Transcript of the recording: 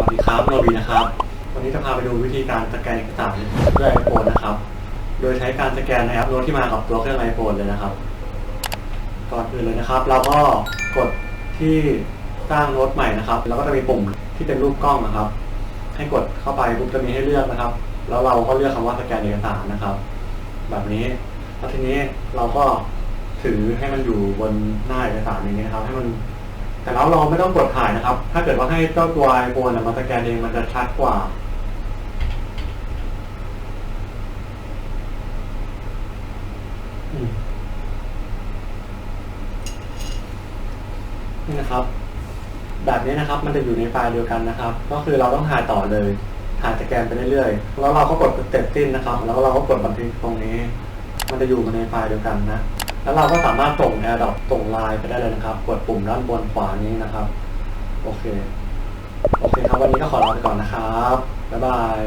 สวัสดีครับโนบีนะครับ วันนี้จะพาไปดูวิธีการสแกนเอกสารด้วยไอโฟนนะครับ โดยใช้การสแกนในแอปโน้ตที่มากับตัวเครื่องไอโฟนเลยนะครับ ก่อนอื่นเลยนะครับ เราก็กดที่สร้างโน้ตใหม่นะครับ แล้วก็จะมีปุ่มที่เป็นรูปกล้องนะครับ ให้กดเข้าไปปุ๊บจะมีให้เลือกนะครับ แล้วเราก็เลือกคำว่าสแกนเอกสารนะครับ แบบนี้ แล้วทีนี้เราก็ถือให้มันอยู่บนหน้าเอกสารอย่างนี้นะครับ ให้มัน แต่แล้วเราไม่ต้องกดถ่ายนะครับ ถ้าเกิดว่าให้เจ้าตัวไอโฟนมาสแกนเองมันจะชัดกว่าอนี่นะครับ แบบนี้นะครับ มันจะอยู่ในไฟล์เดียวกันนะครับ ก็คือเราต้องถ่ายต่อเลยถ่ายสแกนไปเรื่อยๆ แล้วเราก็กดเสร็จสิ้นนะครับ แล้วเราก็กดบันทึกตรงนี้ มันจะอยู่ในไฟล์เดียวกันนะ แล้วเราก็สามารถส่ง AirDrop ส่งไลน์ไปได้เลยนะครับ กดปุ่มด้านบนขวานี้นะครับ โอเค โอเคครับ วันนี้ก็ขอลาไปก่อนนะครับ บ๊ายบาย